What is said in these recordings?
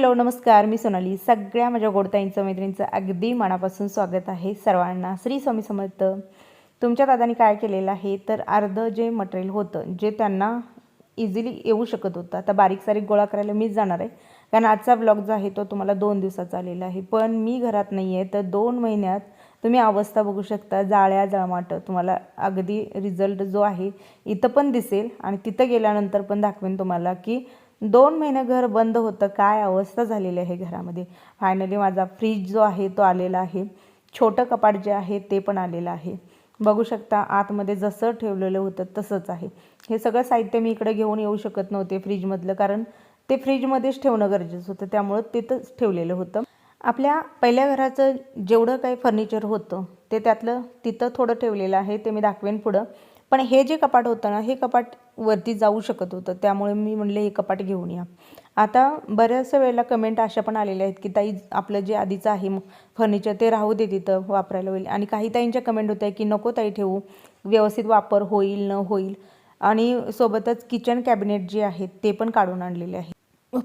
Hello नमस्कार. मी सोनाली. सगळ्या माझ्या गोडताईंचं मैत्रिणींचं अगदी मनापासून स्वागत आहे सर्वांना. श्री स्वामी समर्थ. तुमच्या दादानी काय केलेलं आहे? तर अर्धं जे मटेरियल होतं जे त्यांना इझिली येऊ शकत होतं. आता बारीक सारीक गोळा करायला मीच जाणार आहे. कारण आजचा ब्लॉग जो आहे तो तुम्हाला दोन दिवसाचा आलेला आहे. पण मी घरात नाही आहे तर दोन महिन्यात तुम्ही अवस्था बघू शकता. जाळ्या जळमाट तुम्हाला अगदी रिझल्ट जो आहे इथं पण दिसेल. आणि तिथं गेल्यानंतर पण दाखवेन तुम्हाला की दोन महिने घर बंद होतं. काय अवस्था झालेली आहे घरामध्ये? फायनली माझा फ्रीज जो आहे तो आलेला आहे. छोटं कपाट जे आहे ते पण आलेलं आहे. बघू शकता आतमध्ये जसं ठेवलेलं होतं तसंच आहे. हे सगळं साहित्य मी इकडे घेऊन येऊ शकत नव्हते फ्रीजमधलं कारण ते फ्रीजमध्येच ठेवणं गरजेचं होतं. त्यामुळं तिथंच ठेवलेलं होतं. आपल्या पहिल्या घराचं जेवढं काही फर्निचर होतं ते त्यातलं तिथं थोडं ठेवलेलं आहे ते मी दाखवेन पुढं. पण हे जे कपाट होतं ना हे कपाट वरती जाऊ शकत होतं. त्यामुळे मी म्हणले हे कपाट घेऊन या. आता बऱ्याचशा वेळेला कमेंट अशा पण आलेल्या आहेत की ताई आपलं जे आधीचं आहे फर्निचर ते राहू दे तिथं वापरायला होईल आणि काही ताईंच्या कमेंट होत्या की नको ताई ठेवू. व्यवस्थित वापर होईल न होईल. आणि सोबतच किचन कॅबिनेट जे आहेत ते पण काढून आणलेले आहे.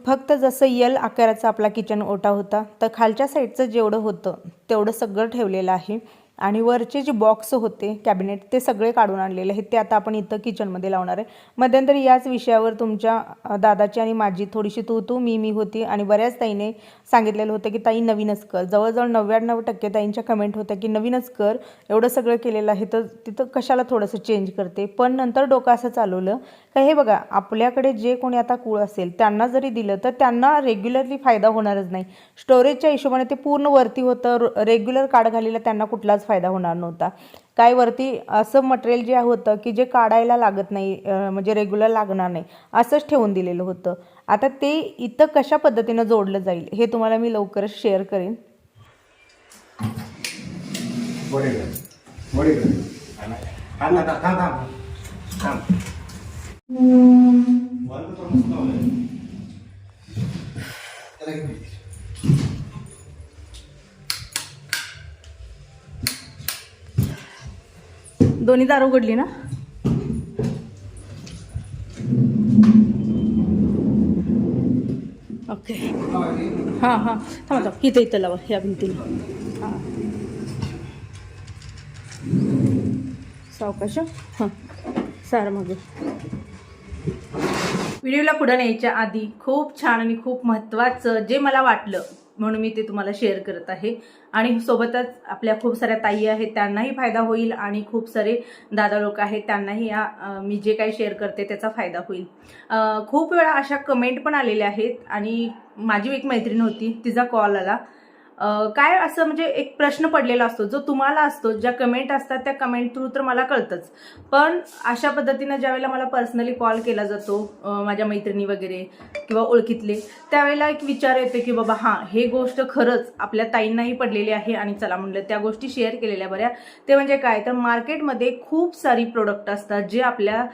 फक्त जसं यल आकाराचा आपला किचन ओटा होता तर खालच्या साईडचं जेवढं होतं तेवढं सगळं ठेवलेलं आहे. आणि वरचे जे बॉक्स होते कॅबिनेट ते सगळे काढून आणलेले आहेत. ते आता आपण इथं किचनमध्ये लावणार आहे. मध्यंतरी याच विषयावर तुमच्या दादाची आणि माझी थोडीशी तू तू मी मी होती. आणि बऱ्याच ताईने सांगितलेलं होतं की ताई नवीनच कर. जवळजवळ नव्याण्णव टक्के ताईंच्या कमेंट होत्या की नवीनच कर. एवढं सगळं केलेलं आहे तर तिथं कशाला थोडंसं चेंज करते? पण नंतर डोकं असं चालवलं का हे बघा आपल्याकडे जे कोणी आता कूळ असेल त्यांना जरी दिलं तर त्यांना रेग्युलरली फायदा होणारच नाही. स्टोरेजच्या हिशोबाने ते पूर्ण वरती होतं. रेग्युलर कार्ड घालीला त्यांना कुठलाच फायदा होणार नव्हता. काय वरती असं मटेरियल जे होतं की जे काढायला लागत नाही म्हणजे रेग्युलर लागणार नाही असंच ठेवून दिलेलं होतं. आता ते इथं कशा पद्धतीनं जोडलं जाईल हे तुम्हाला मी लवकरच शेअर करेन वडे कर वडे कर थांब थांब थांब थांब थांब वरनं तर मस्त लावलंय. त्याला घे. दोन्ही दार उघडली ना? ओके. हां हां. थांबा इथं इथं लावा ह्या भिंतीला. हां. सावकाश हां. सार मग. व्हिडिओला पुढं न्यायच्या आधी खूप छान आणि खूप महत्त्वाचं जे मला वाटलं म्हणून मी ते तुम्हाला शेअर करत आहे. आणि सोबतच आपल्या खूप साऱ्या ताई आहेत त्यांनाही फायदा होईल आणि खूप सारे दादा लोक आहेत त्यांनाही या मी जे काही शेअर करते त्याचा फायदा होईल. खूप वेळा अशा कमेंट पण आलेल्या आहेत आणि माझी एक मैत्रीण होती तिचा कॉल आला. काय असं म्हणजे एक प्रश्न पडलेला असतो जो तुम्हाला असतो ज्या कमेंट असतात त्या कमेंट थ्रू तर मला कळतंच. पण अशा पद्धतीनं ज्यावेळेला मला पर्सनली कॉल केला जातो माझ्या मैत्रिणी वगैरे किंवा ओळखीतले त्यावेळेला एक विचार येतो की बाबा हां हे गोष्ट खरंच आपल्या ताईंनाही पडलेली आहे आणि चला म्हणलं त्या गोष्टी शेअर केलेल्या बऱ्या. ते म्हणजे काय? तर मार्केटमध्ये खूप सारी प्रोडक्ट असतात जे आपल्या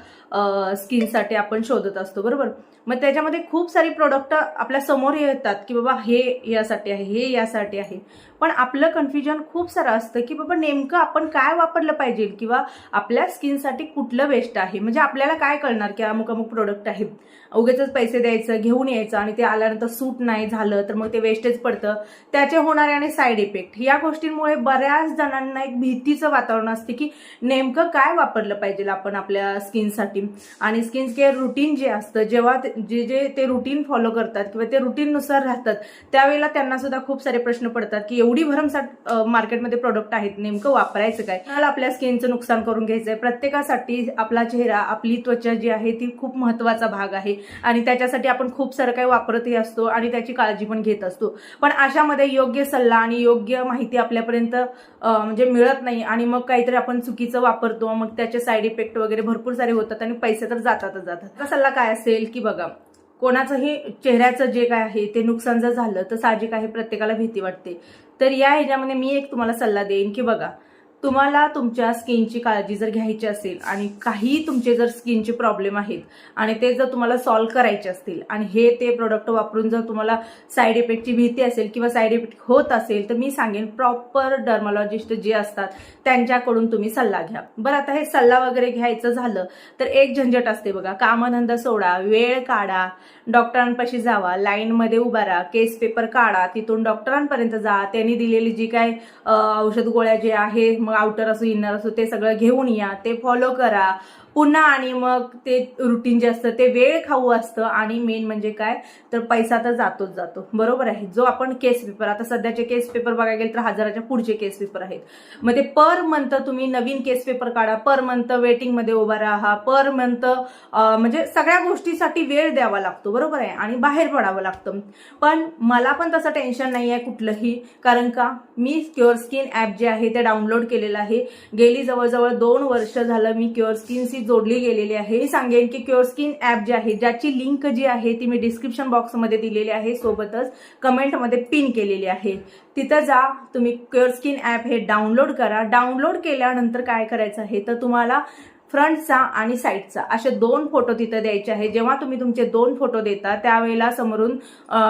स्किनसाठी आपण शोधत असतो बरोबर? मग त्याच्यामध्ये खूप सारी प्रोडक्ट आपल्यासमोर येतात की बाबा हे यासाठी आहे हे यासाठी आहे. पण आपलं कन्फ्युजन खूप सारं असतं की बाबा नेमकं आपण काय वापरलं पाहिजे किंवा आपल्या स्किनसाठी कुठलं बेस्ट आहे? म्हणजे आपल्याला काय कळणार की अमुक अमुक प्रोडक्ट आहे उगेच पैसे द्यायचं घेऊन यायचं आणि ते आल्यानंतर सूट नाही झालं तर मग ते वेस्टेज पडतं. त्याचे होणारे आणि साईड इफेक्ट या गोष्टींमुळे बऱ्याच जणांना एक भीतीचं वातावरण असते की नेमकं काय वापरलं पाहिजे आपण आपल्या स्किनसाठी आणि स्किन केअर रुटीन जे असतं जेव्हा ते- जे जे ते रुटीन फॉलो करतात किंवा ते रुटीननुसार राहतात त्यावेळेला त्यांना सुद्धा खूप सारे प्रश्न पडतात की एवढी भरमसाठ मार्केटमध्ये प्रोडक्ट आहेत नेमकं वापरायचं काय? मला आपल्या स्किनचं नुकसान करून घ्यायचंय? प्रत्येकासाठी आपला चेहरा आपली त्वचा जी आहे ती खूप महत्त्वाचा भाग आहे. आणि त्याच्यासाठी आपण खूप सारं काही वापरतही असतो आणि त्याची काळजी पण घेत असतो. पण अशामध्ये योग्य सल्ला आणि योग्य माहिती आपल्यापर्यंत म्हणजे मिळत नाही आणि मग काहीतरी आपण चुकीचं वापरतो मग त्याचे साईड इफेक्ट वगैरे भरपूर सारे होतात आणि पैसे तर जातातच जातात. सल्ला काय असेल की बघा? कोणाचंही चेहऱ्याचं जे काय आहे ते नुकसान जर झालं तर साहजिक आहे प्रत्येकाला भीती वाटते. तर या ह्याच्यामध्ये मी एक तुम्हाला सल्ला देईन की बघा तुम्हाला तुमच्या स्किनची काळजी जर घ्यायची असेल आणि काही तुमचे जर स्किनचे प्रॉब्लेम आहेत आणि ते जर तुम्हाला सॉल्व्ह करायचे असतील आणि हे ते प्रोडक्ट वापरून जर तुम्हाला साईड इफेक्टची भीती असेल किंवा साईड इफेक्ट होत असेल तर मी सांगेन प्रॉपर डर्मॉलॉजिस्ट जे असतात त्यांच्याकडून तुम्ही सल्ला घ्या. बरं आता हे सल्ला वगैरे घ्यायचं झालं तर एक झंझट असते बघा. कामधंदा सोडा वेळ काढा डॉक्टरांपाशी जावा लाईनमध्ये उभारा केस पेपर काढा तिथून डॉक्टरांपर्यंत जा. त्यांनी दिलेली जी काय औषध गोळ्या जे आहे मग आउटर असो इनर असो ते सगळं घेऊन या ते फॉलो करा. पुन्हा आणि मग ते रुटीन जे असतं ते वेळ खाऊ असतं. आणि मेन म्हणजे काय? तर पैसा तर जातोच जातो. बरोबर आहे. जो आपण केस पेपर आता सध्याचे केस पेपर बघायला गेले तर हजाराच्या पुढचे केस पेपर आहेत. मग ते पर मंथ तुम्ही नवीन केस पेपर काढा. पर मंथ वेटिंगमध्ये उभा राहा. पर मंथ म्हणजे सगळ्या गोष्टीसाठी वेळ द्यावा लागतो. बरोबर आहे? आणि बाहेर पडावं लागतं. पण मला पण तसं टेन्शन नाही आहे कुठलंही. कारण का? मी क्युअर स्किन ॲप जे आहे ते डाउनलोड केलेलं आहे. गेली जवळजवळ दोन वर्ष झालं मी क्युअर स्किनशी जोडली गेलेली आहे. मी सांगेन की क्युअर स्किन ॲप जे आहे ज्याची लिंक जी आहे ती मी डिस्क्रिप्शन बॉक्समध्ये दिलेली आहे. सोबतच कमेंटमध्ये पिन केलेली आहे. तिथं जा तुम्ही क्युअर स्किन ॲप हे डाउनलोड करा. डाउनलोड केल्यानंतर काय करायचं आहे? तर तुम्हाला फ्रंटचा आणि साईडचा असे दोन फोटो तिथं द्यायचे आहे जेव्हा तुम्ही तुमचे दोन फोटो देता त्यावेळेला समोरून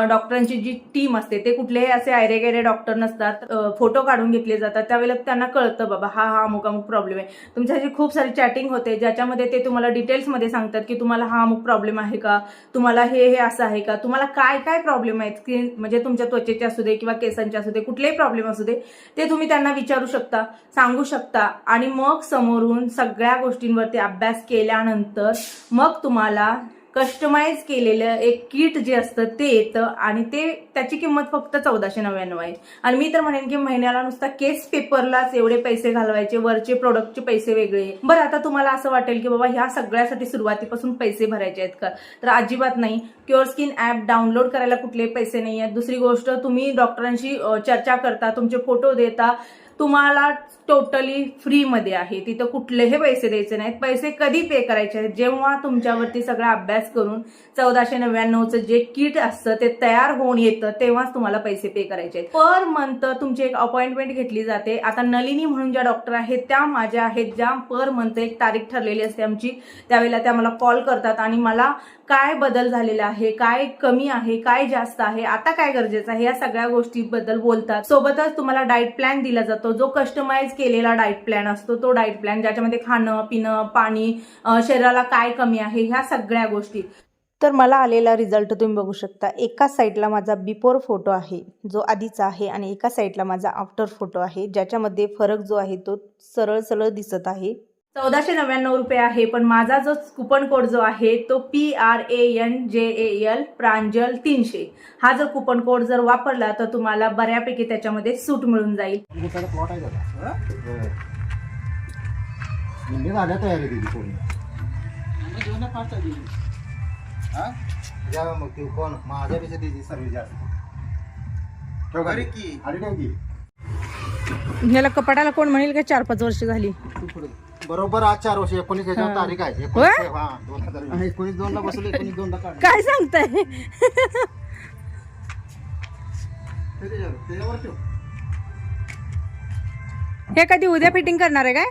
डॉक्टरांची जी टीम असते ते कुठलेही असे आयरे गैरे डॉक्टर नसतात फोटो काढून घेतले जातात. त्यावेळेला त्यांना कळतं बाबा हा हा अमुक अमुक प्रॉब्लेम आहे. तुमच्याशी खूप सारी चॅटिंग होते ज्याच्यामध्ये ते तुम्हाला डिटेल्समध्ये सांगतात की तुम्हाला हा अमुक प्रॉब्लेम आहे का तुम्हाला हे हे असं आहे का तुम्हाला काय काय प्रॉब्लेम आहेत की म्हणजे तुमच्या त्वचेचे असू दे किंवा केसांचे असू दे कुठलेही प्रॉब्लेम असू दे ते तुम्ही त्यांना विचारू शकता सांगू शकता आणि मग समोरून सगळ्या गोष्टी गोष्टींवरती अभ्यास केल्यानंतर मग तुम्हाला कस्टमाइज केलेलं एक किट जे असतं ते येतं आणि ते त्याची किंमत फक्त चौदाशे नव्याण्णव आहे. आणि मी तर म्हणेन की महिन्याला नुसता केस पेपरलाच एवढे पैसे घालवायचे वरचे प्रोडक्टचे पैसे वेगळे. बरं आता तुम्हाला असं वाटेल की बाबा ह्या सगळ्यासाठी सुरुवातीपासून पैसे भरायचे आहेत का? तर अजिबात नाही. क्युअर स्किन ॲप डाउनलोड करायला कुठलेही पैसे नाही आहेत दुसरी गोष्ट तुम्ही डॉक्टरांशी चर्चा करता तुमचे फोटो देता. तुम्हाला टोटली फ्रीमध्ये आहे. तिथं कुठलेही पैसे द्यायचे नाहीत. पैसे कधी पे करायचे आहेत? जेव्हा तुमच्यावरती सगळा अभ्यास करून चौदाशे नव्याण्णवचं जे किट असतं ते तयार होऊन येतं तेव्हाच तुम्हाला पैसे पे करायचे आहेत. पर मंथ तुमची एक अपॉइंटमेंट घेतली जाते. आता नलिनी म्हणून ज्या डॉक्टर आहेत त्या माझ्या आहेत ज्या पर मंथ एक तारीख ठरलेली असते आमची. त्यावेळेला त्या मला कॉल करतात आणि मला काय बदल झालेला आहे काय कमी आहे काय जास्त आहे आता काय गरजेचं आहे या सगळ्या गोष्टीबद्दल बोलतात. सोबतच तुम्हाला डाएट प्लॅन दिला जातो. जो कस्टमाइज केलेला डाएट प्लॅन असतो तो डाएट प्लॅन ज्याच्यामध्ये खाणं पिणं पाणी शरीराला काय कमी आहे ह्या सगळ्या गोष्टी. तर मला आलेला रिझल्ट तुम्ही बघू शकता. एका साईडला माझा बिफोर फोटो आहे जो आधीचा आहे आणि एका साईडला माझा आफ्टर फोटो आहे ज्याच्यामध्ये फरक जो आहे तो सरळ सरळ दिसत आहे. चौदाशे नव्याण्णव रुपये आहे पण माझा जो कुपन कोड जो आहे तो पी आर ए एन जे ए एल प्रांजल तीनशे. हा जर कुपन कोड जर वापरला तर तुम्हाला बऱ्यापैकी त्याच्यामध्ये सूट मिळून जाईल. हा? की. याला कपाटाला कोण म्हणेल का? चार पाच वर्ष झाली. तू पुढे. बरोबर आज चार वर्ष एकोणीस याच्यावर. तारीख आहे. होय? एकोणीस हा दोन हजार एकोणीस दोन ला बसवलं एकोणीस दोन ला काढलं. काय सांगताय? ते त्याच्यावर त्याच्यावर ठेव. हे कधी उद्या फिटिंग करणार आहे काय?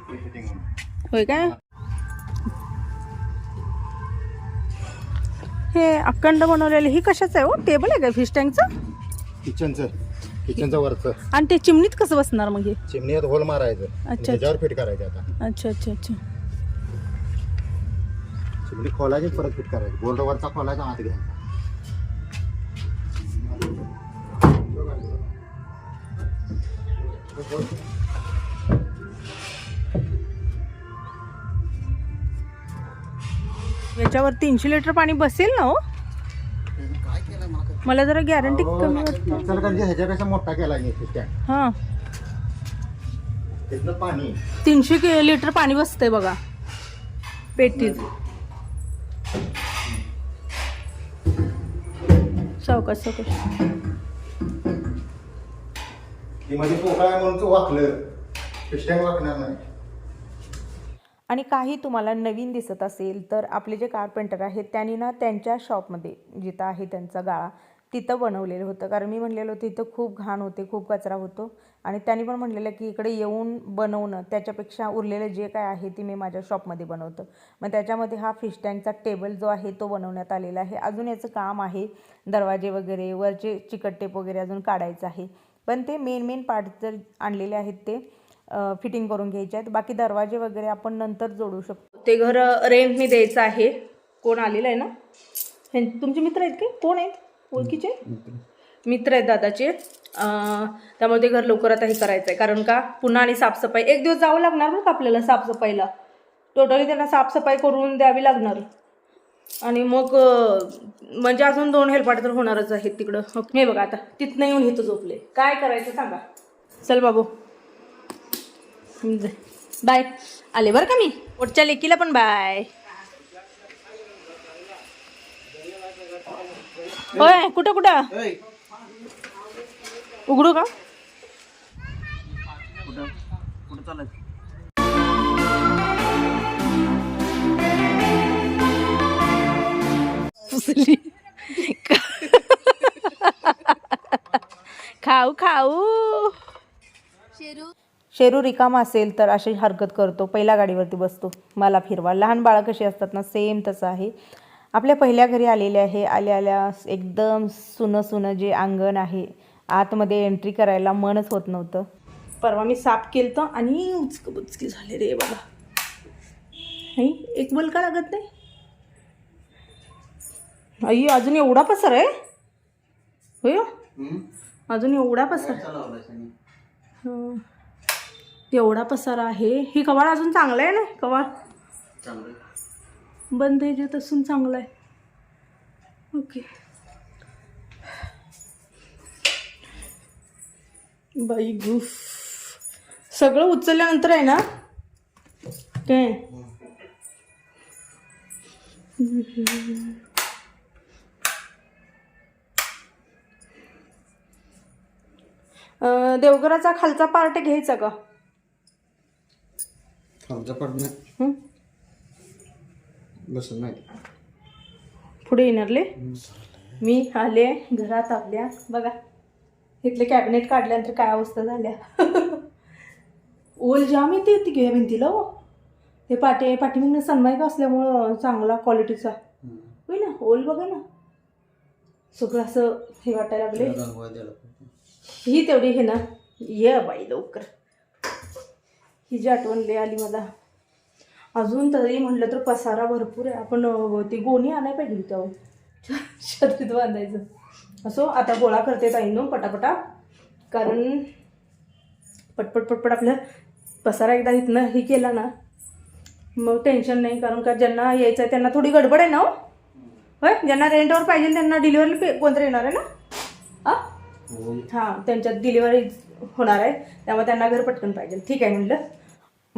ते fitting होऊन. होय काय हे अखंड बनवलेलं ही कशाचं आहे हो? टेबल आहे का फिश टँकचं किचनचं किचनचं वरचं. आणि ते चिमणीत कसं बसणार मग हे? चिमणीत होल मारायचं. आणि अच्छा. त्याच्यावर फिट करायचं आता. अच्छा अच्छा अच्छा. चिमणी खोलायची परत फिट करायची. बोर्ड वरचा खोलायचा आत घ्यायचा. याच्यावर तीनशे लिटर पाणी बसेल ना हो? मला जरा गॅरंटी कमी वाटतं इचलकरंजी ह्याच्यापेक्षा मोठा केला नाही स्टँड हां. तिथनं पाणी. तीनशे कि- लिटर पाणी बसतंय बघा. पेटीत. सावकाश सावकाश. ती मध्ये पोकळा आहे म्हणून तू वाकलं. स्टँड वाकणार नाही. आणि काही तुम्हाला नवीन दिसत असेल तर आपले जे कारपेंटर आहेत त्यांनी ना त्यांच्या शॉपमध्ये जिथं आहे त्यांचा गाळा तिथं बनवलेलं होतं. कारण मी म्हणलेलं होतं इथं खूप घाण होते खूप कचरा होतो. आणि त्यांनी पण म्हणलेलं की इकडे येऊन बनवणं त्याच्यापेक्षा उरलेलं जे काय आहे ते मी माझ्या शॉपमध्ये बनवतं. मग त्याच्यामध्ये हा फिश टँकचा टेबल जो आहे तो बनवण्यात आलेला आहे. अजून याचं काम आहे दरवाजे वगैरे वरचे चिकट टेप वगैरे अजून काढायचं आहे. पण ते मेन मेन पार्ट जर आणलेले आहेत ते फिटिंग करून घ्यायचे आहेत. बाकी दरवाजे वगैरे आपण नंतर जोडू शकतो. ते घर रेंटने द्यायचं आहे. कोण आलेलं आहे ना? तुमचे मित्र आहेत की? कोण आहेत? ओळखीचे? मित्र. आहेत दादाचे. अं, त्यामुळे ते घर लवकर आता हे करायचं आहे कारण का पुन्हा आणि साफसफाई. एक दिवस जावं लागणार बरं का आपल्याला साफसफाईला? टोटली त्यांना साफसफाई करून द्यावी लागणार. आणि मग म्हणजे अजून दोन हेल्पाट तर होणारच आहेत तिकडं. हो, हे बघा आता तिथनं येऊन इथं झोपले. काय करायचं सांगा? चल बाबू. बाय. आले बरं का मी? पोटच्या लेकीला पण बाय. होय कुठं कुठं? ऐ, उघडू का? कुठं? कुठं चालायचं खाऊ खाऊ. शेरू. रिकामा असेल तर अशी हरकत करतो. पहिल्या गाडीवरती बसतो. मला फिरवा. लहान बाळं कशी असतात ना सेम तसं आहे. आपल्या पहिल्या घरी आलेले आहे आल्या आल्या एकदम सुनं सुनं जे अंगण आहे आतमध्ये एंट्री करायला मनच होत नव्हतं. परवा मी साफ केलं तर आणि उचक बुचकी झाले रे बाबा. नाही एक बोल का लागत नाही? आई अजून एवढा पसर आहे? होय हो? अजून एवढा पसर. एवढा पसारा आहे. ही कवाळ अजून चांगला आहे ना? कवाळ? चांगलं बंद आहे जे तसून चांगलं आहे. ओके. बाई गुफ. सगळं उचलल्यानंतर आहे ना? काय? देवघराचा खालचा पार्ट घ्यायचा का? खालचा पाठ नाही. नाही पुढे येणारले मी आले घरात आपल्या. बघा इथले कॅबिनेट काढल्यानंतर काय अवस्था झाल्या? ओल जाम येते ती घे भिंतीला हो. ते पाटे पाठीमागनं सनमाईक असल्यामुळं चांगला क्वालिटीचा होय ना? ओल बघा ना. सगळं असं हे वाटायला लागले. ही तेवढी हे ना. ये बाई लवकर. ही जी आठवण लय आली मला. अजून तरी म्हटलं तर पसारा भरपूर आहे. आपण ती गोणी आणायला पाहिजे होती. छत्रीत बांधायचं. असो आता गोळा करते ताईनो पटापटा. कारण पटपट पटपट आपलं पसारा एकदा इथनं हे केला ना मग टेन्शन नाही. कारण का ज्यांना यायचं आहे त्यांना थोडी गडबड आहे ना हो? होय? ज्यांना रेंटवर पाहिजे त्यांना डिलिव्हरी पे कोणतरी येणार आहे ना. हां त्यांच्यात डिलिव्हरी होणार आहे. त्यामुळे त्यांना घर पटकन पाहिजे. ठीक आहे म्हणलं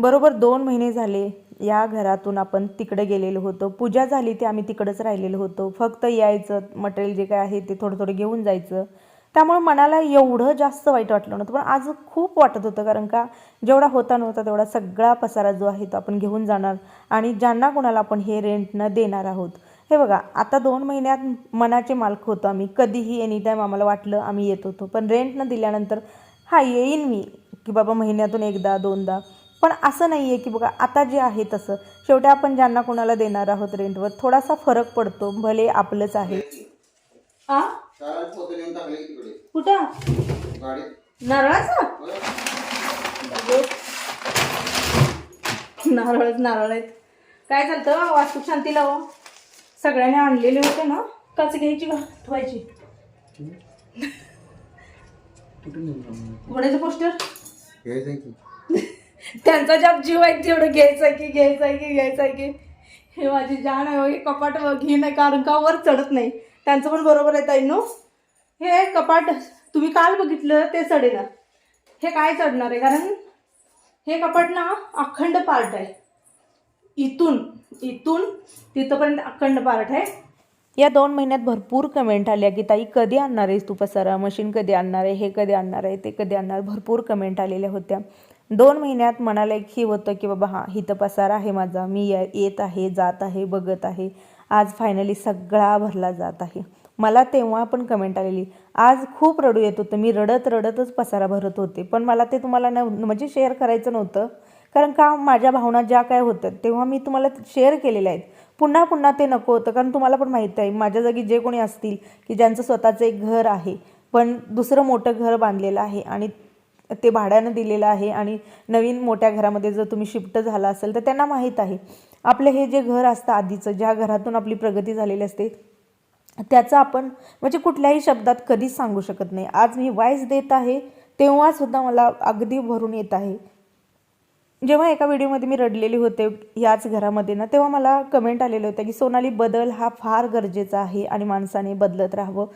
बरोबर दोन महिने झाले या घरातून आपण तिकडे गेलेलो होतो. पूजा झाली ते आम्ही तिकडंच राहिलेलो होतो. फक्त यायचं मटेरियल जे काय आहे ते थोडं थोडं घेऊन जायचं. त्यामुळे मनाला एवढं जास्त वाईट वाटलं नव्हतं. पण आज खूप वाटत होतं कारण का जेवढा होता नव्हता तेवढा सगळा पसारा जो आहे तो आपण घेऊन जाणार आणि ज्यांना कोणाला आपण हे रेंटनं देणार आहोत. हे बघा आता दोन महिन्यात मनाचे मालक होतो आम्ही. कधीही एनी टाईम आम्हाला वाटलं आम्ही येत होतो. पण रेंटनं दिल्यानंतर हा येईन मी. की बाबा महिन्यातून एकदा दोनदा. पण असं नाही आहे की बघा आता जे आहे तसं. शेवटी आपण ज्यांना कोणाला देणार आहोत रेंटवर थोडासा फरक पडतो भले आपलंच आहे. कुठं? नारळाचं? नारळ आहेत. काय चालतं वास्तू शांतीला हो. सगळ्यांनी आणलेले होते ना काच घ्यायची का? ठेवायची. कुठे? कोणाचं पोस्टर घ्यायचं आहे की. त्यांचा ज्या जीव आहे तेवढं घ्यायचं आहे की घ्यायचं आहे की घ्यायचं आहे की. हे माझी जाण आहे हो, हे कपाट घे नाही कारण का वर चढत नाही. त्यांचं पण बरोबर आहे ताईनो हे कपाट तुम्ही काल बघितलं ते चढेना. हे काय चढणार आहे? कारण हे कपाट ना अखंड पार्ट आहे. इथून इथून तिथंपर्यंत अखंड पार्ट आहे. या दोन महिन्यात भरपूर कमेंट आल्या की ताई कधी आणणार आहेस तू पसारा? मशीन कधी आणणार आहे? हे कधी आणणार आहे? ते कधी आणणार? भरपूर कमेंट आलेल्या होत्या. दोन महिन्यात मनाला एक ही होतं की बाबा हां हिथं पसारा आहे माझा. मी येत आहे जात आहे बघत आहे. आज फायनली सगळा भरला जात आहे. मला तेव्हा पण कमेंट आलेली आज खूप रडू येत होतं. मी रडत रडतच पसारा भरत होते. पण मला ते तुम्हाला न म्हणजे शेअर करायचं नव्हतं. कारण का माझ्या भावना ज्या काय होत्या तेव्हा मी तुम्हाला शेअर केलेल्या आहेत. पुन्हा पुन्हा ते नको होतं. कारण तुम्हाला पण माहीत आहे माझ्या जागी जे कोणी असतील की ज्यांचं स्वतःचं एक घर आहे. पण दुसरं मोठं घर बांधलेलं आहे. आणि ते भाड्यानं दिलेलं आहे आणि नवीन मोठ्या घरामध्ये जर तुम्ही शिफ्ट झाला असेल तर त्यांना माहीत आहे. आपलं हे जे घर असतं आधीचं ज्या घरातून आपली प्रगती झालेली असते त्याचं आपण म्हणजे कुठल्याही शब्दात कधीच सांगू शकत नाही. आज मी वाईस देत आहे तेव्हासुद्धा मला अगदी भरून येत आहे. जेव्हा एका व्हिडिओमध्ये मी रडलेले होते याच घरामध्ये ना तेव्हा मला कमेंट आलेलं होतं की सोनाली बदल हा फार गरजेचा आहे आणि माणसाने बदलत राहावं.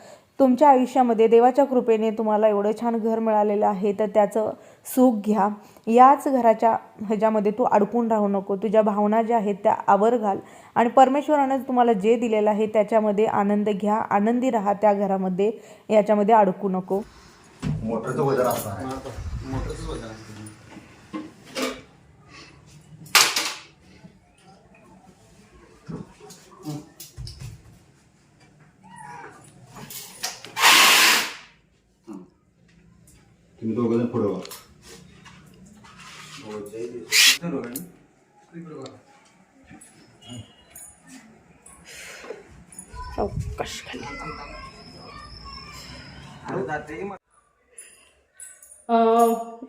तुमच्या आयुष्यामध्ये देवाच्या कृपेने तुम्हाला एवढं छान घर मिळालेलं आहे तर त्याचं सुख घ्या. याच घराच्या ह्याच्यामध्ये तू अडकून राहू नको. तुझ्या भावना ज्या आहेत त्या आवर घाल. आणि परमेश्वरानं तुम्हाला जे दिलेलं आहे त्याच्यामध्ये आनंद घ्या. आनंदी राहा त्या घरामध्ये. याच्यामध्ये अडकू नको. मोटरचं वजन असणार आहे. मोटरच वजन असते तुम्ही दोघं जण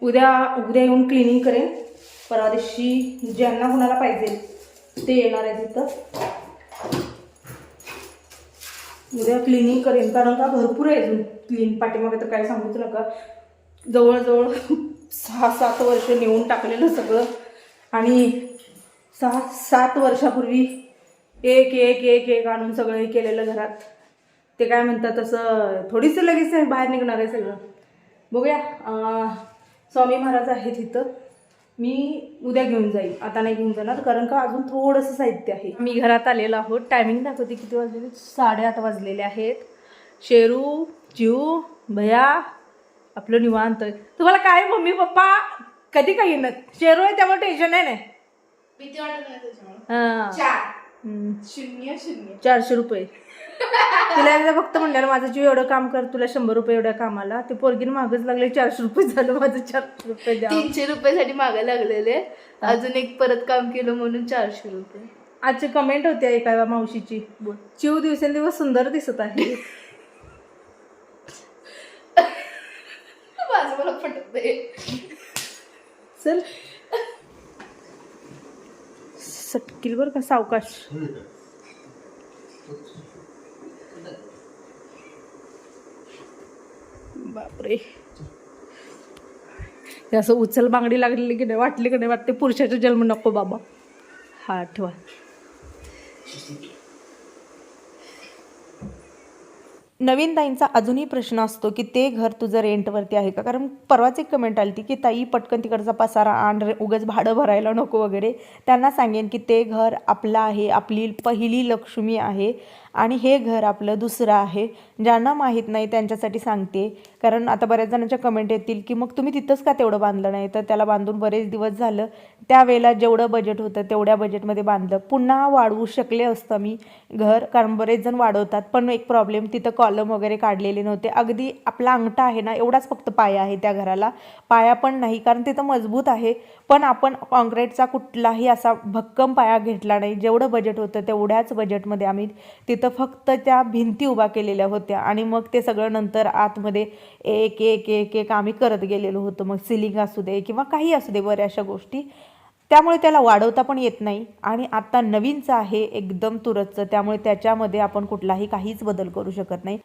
उद्या उद्या येऊन क्लिनिंग करेन. परवा दिवशी ज्यांना कुणाला पाहिजे ते येणार आहे तिथं उद्या क्लिनिंग करेन. कारण का भरपूर आहे अजून क्लीन पाठीमागे तर काय सांगूच नका. जवळजवळ सहा सात वर्ष नेऊन टाकलेलं सगळं. आणि सहा सात वर्षापूर्वी एक एक एक एक आणून सगळं हे केलेलं घरात. ते काय म्हणतात तसं थोडीसं लगेच आहे, बाहेर निघणार आहे सगळं. बघूया स्वामी महाराज आहेत इथं. मी उद्या घेऊन जाईल आता नाही घेऊन जाणार कारण का अजून थोडंसं साहित्य आहे. मी घरात आलेलो आहोत. टायमिंग दाखवते किती वाजलेले साडेआठ वाजलेले आहेत. शेरू जीव भया आपलं निवांत. तुम्हाला काय मम्मी पप्पा? कधी काही येणार शेरू आहे त्यामुळे टेन्शन आहे नाही भीती वाटत नाही त्याच्यामुळे. हां. चार. हम्म. शून्य शून्य. चारशे रुपये. तिला एकदा फक्त म्हणल्याला माझं जीव एवढं काम कर तुला शंभर रुपये एवढ्या कामाला. ते पोरगीन मागच लागले चारशे रुपये झालं माझं चारशे रुपये द्या. तीनशे रुपयासाठी मागे लागलेले. अजून एक परत काम केलं म्हणून चारशे रुपये. आजची कमेंट होती एका मावशीची. चिव दिवसेंदिवस सुंदर दिसत आहे. माझं मला पटत नाही चल. सटकील बर का सावकाश. बापरे. असं उचल बांगडी लागलेली की नाही वाटली की नाही वाटते पुरुषाचा जन्म नको बाबा. हा ठेवा. नवीन ताईंचा अजूनही प्रश्न असतो की ते घर तुझं रेंटवरती आहे का? कारण परवाच एक कमेंट आली होती की ताई पटकन तिकडचा पसारा आण उगच उगाच भाडं भरायला नको वगैरे. त्यांना सांगेन की ते घर आपलं आहे आपली पहिली लक्ष्मी आहे आणि हे घर आपलं दुसरं आहे. ज्यांना माहीत नाही त्यांच्यासाठी सांगते. कारण आता बऱ्याच जणांच्या कमेंट येतील की मग तुम्ही तिथंच का तेवढं बांधलं नाही? तर त्याला बांधून बरेच दिवस झालं. त्यावेळेला जेवढं बजेट होतं तेवढ्या बजेटमध्ये बांधलं. पुन्हा वाढवू शकले असतं मी घर कारण बरेच जण वाढवतात. पण एक प्रॉब्लेम तिथं कॉल कॉलम वगैरे काढलेले नव्हते. अगदी आपला अंगठा आहे ना एवढाच फक्त पाया आहे त्या घराला. पाया पण नाही कारण तिथं मजबूत आहे. पण आपण कॉन्क्रीटचा कुठलाही असा भक्कम पाया घेतला नाही. जेवढं बजेट होतं तेवढ्याच बजेटमध्ये आम्ही तिथं फक्त त्या भिंती उभा केलेल्या होत्या. आणि मग ते सगळं नंतर आतमध्ये एक एक एक एक आम्ही करत गेलेलो होतो. मग सिलिंग असू दे किंवा काही असू दे बऱ्याचशा गोष्टी. त्यामुळे त्याला वाढवता पण येत नाही. आणि आत्ता नवीनचं आहे एकदम तुरतचं त्यामुळे त्याच्यामध्ये आपण कुठलाही काहीच बदल करू शकत नाही.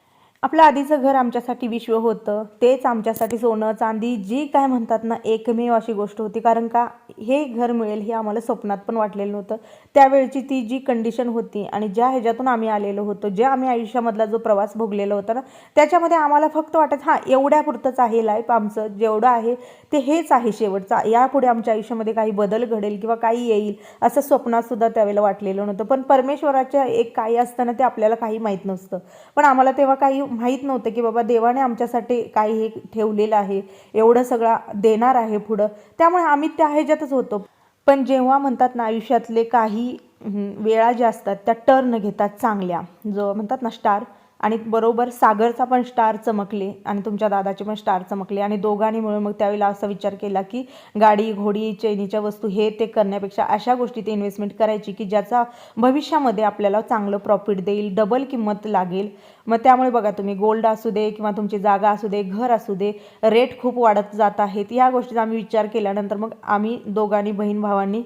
आपलं आधीचं घर आमच्यासाठी विश्व होतं तेच आमच्यासाठी सोनं चांदी जी काय म्हणतात ना एकमेव अशी गोष्ट होती. कारण का हे घर मिळेल हे आम्हाला स्वप्नात पण वाटलेलं नव्हतं. त्यावेळची ती जी कंडिशन होती आणि ज्या ह्याच्यातून आम्ही आलेलो होतो जे आम्ही आयुष्यामधला जो प्रवास भोगलेला होता ना त्याच्यामध्ये आम्हाला फक्त वाटत हां एवढ्यापुरतंच आहे लाईफ आमचं जेवढं आहे ते हेच आहे शेवटचं. यापुढे आमच्या आयुष्यामध्ये काही बदल घडेल किंवा काही येईल असं स्वप्नातसुद्धा त्यावेळेला वाटलेलं नव्हतं. पण परमेश्वराच्या एक काही असताना ते आपल्याला काही माहीत नसतं. पण आम्हाला तेव्हा काही माहीत नव्हतं की बाबा देवाने आमच्यासाठी काही हे ठेवलेलं आहे एवढं सगळं देणार आहे पुढं. त्यामुळे आम्ही त्या ह्याच्यातच होतो. पण जेव्हा म्हणतात ना आयुष्यातले काही वेळा ज्या असतात त्या टर्न घेतात चांगल्या. जो म्हणतात ना स्टार आणि बरोबर सागरचा पण स्टार चमकले आणि तुमच्या दादाचे पण स्टार चमकले आणि दोघांनी मिळून मग त्यावेळेला असा विचार केला की गाडी घोडी चैनीच्या वस्तू हे ते करण्यापेक्षा अशा गोष्टीत इन्व्हेस्टमेंट करायची की ज्याचा भविष्यामध्ये आपल्याला चांगलं प्रॉफिट देईल डबल किंमत लागेल. मग त्यामुळे बघा तुम्ही गोल्ड असू दे किंवा तुमची जागा असू दे घर असू दे रेट खूप वाढत जात आहेत. या गोष्टीचा आम्ही विचार केल्यानंतर मग आम्ही दोघांनी बहीण भावांनी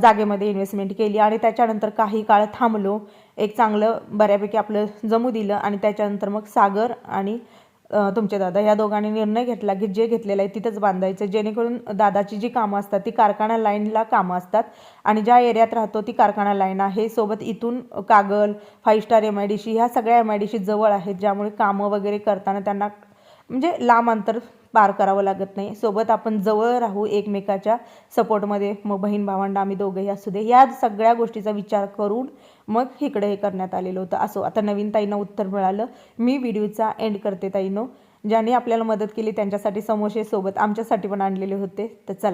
जागेमध्ये इन्व्हेस्टमेंट केली आणि त्याच्यानंतर काही काळ थांबलो. एक चांगलं बऱ्यापैकी आपलं जमू दिलं आणि त्याच्यानंतर मग सागर आणि तुमचे दादा या दोघांनी निर्णय घेतला की जे घेतलेलं आहे तिथंच बांधायचं. जेणेकरून दादाची जी कामं असतात ती कारखाना लाईनला कामं असतात आणि ज्या एरियात राहतो ती कारखाना लाईन आहे. सोबत इथून Kagal five star M I D C ह्या सगळ्या एम आय डी सी जवळ आहेत ज्यामुळे कामं वगैरे करताना त्यांना म्हणजे लांब अंतर पार करावं लागत नाही. सोबत आपण जवळ राहू एकमेकाच्या सपोर्टमध्ये मग बहीण भावंड आम्ही दोघंही असू दे. या सगळ्या गोष्टीचा विचार करून मग इकडे हे करण्यात आलेलं होतं. असो आता नवीन ताईंना उत्तर मिळालं. मी व्हिडिओचा एंड करते ताईनो. ज्यांनी आपल्याला मदत केली त्यांच्यासाठी समोसे सोबत आमच्यासाठी पण आणलेले होते. तर चला.